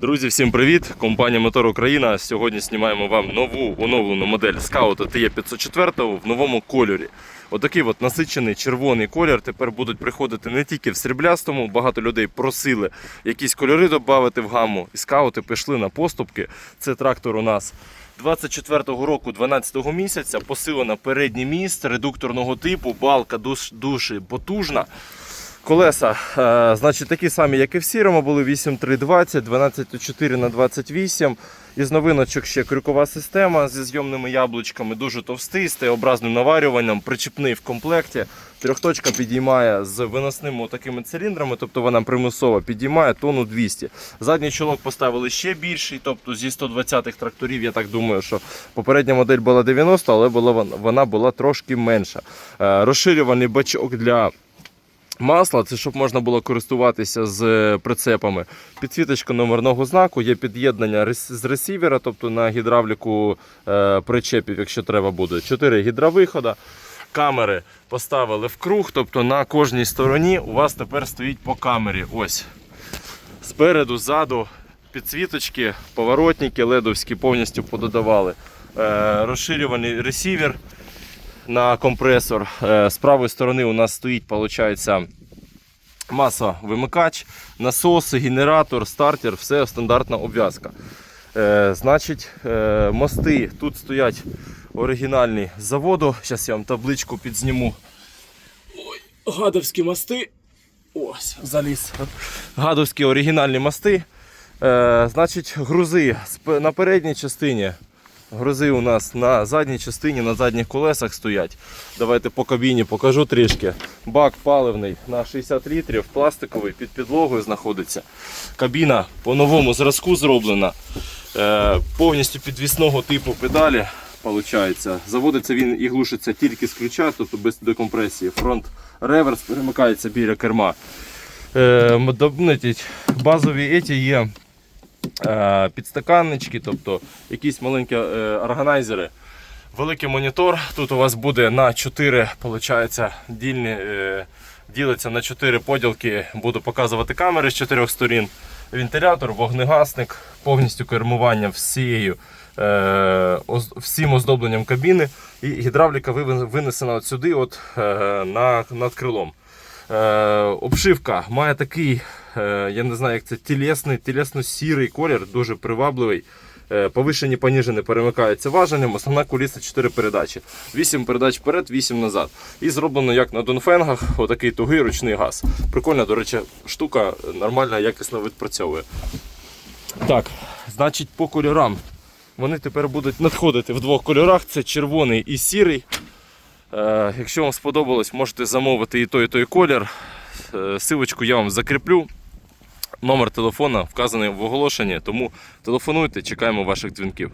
Друзі, всім привіт! Компанія Мотор Україна. Сьогодні знімаємо вам нову оновлену модель Scout TE 504 в новому кольорі. Отакий от насичений червоний колір. Тепер будуть приходити не тільки в сріблястому. Багато людей просили якісь кольори додати в гаму. І скаути пішли на поступки. Це трактор у нас 24-го року, 12-го місяця. Посилена передній міст редукторного типу, балка душ, дуже потужна. Колеса, е, значить, такі самі, як і в сірому, були 8320, 124 на 28 Із новиночок ще крюкова система зі зйомними яблучками, дуже товстий, з Т-образним наварюванням, причіпний в комплекті. Трьохточка підіймає з виносними такими циліндрами, тобто вона примусово підіймає тонну 200. Задній чолок поставили ще більший, тобто зі 120-х тракторів, я так думаю, що попередня модель була 90, але була, вона була трошки менша. Е, Розширюваний бачок для масла, це щоб можна було користуватися з е, прицепами. Підсвіточка номерного знаку, є під'єднання з ресівера, тобто на гідравліку е, причепів, якщо треба буде. Чотири гідровихода. Камери поставили в круг, тобто на кожній стороні у вас тепер стоїть по камері. Ось. Спереду, ззаду підсвіточки, поворотники ледовські повністю пододавали. Е, розширюваний ресівер на компресор. Е, З правої сторони у нас стоїть, виходить, маса вимикач, насоси, генератор, стартер, все стандартна обв'язка. Е, значить, е, мости тут стоять оригінальні з заводу. Зараз я вам табличку підзніму. Ой, гадовські мости. Ось, заліз. Гадовські оригінальні мости. Значить, грузи на передній частині. Грузи у нас на задній частині, на задніх колесах стоять. Давайте по кабіні покажу трішки. Бак паливний на 60 літрів, пластиковий під підлогою знаходиться. Кабіна по новому зразку зроблена. Е, повністю підвісного типу педалі. Получається. Заводиться він і глушиться тільки з ключа, тобто без декомпресії. Фронт реверс перемикається біля керма. Е, базові еті є підстаканнички, тобто якісь маленькі е, органайзери. Великий монітор. Тут у вас буде на 4, виходить, дільні, е, ділиться на 4 поділки. Буду показувати камери з чотирьох сторін. Вентилятор, вогнегасник, повністю кермування всією, е, всім оздобленням кабіни. І гідравліка винесена от сюди, от, е, над крилом. Е, обшивка має такий, е, я не знаю, як це тілесний, тілесно-сірий колір, дуже привабливий. Е, Повишені, поніжені перемикаються важенням, основна куліса 4 передачі. 8 передач вперед, 8 назад. І зроблено як на донфенгах, отакий тугий ручний газ. Прикольна, до речі, штука нормально, якісно відпрацьовує. Так, значить, по кольорам. Вони тепер будуть надходити в двох кольорах: це червоний і сірий. Е, якщо вам сподобалось, можете замовити і той, і той колір. Е, Силочку я вам закріплю. Номер телефона вказаний в оголошенні, тому телефонуйте, чекаємо ваших дзвінків.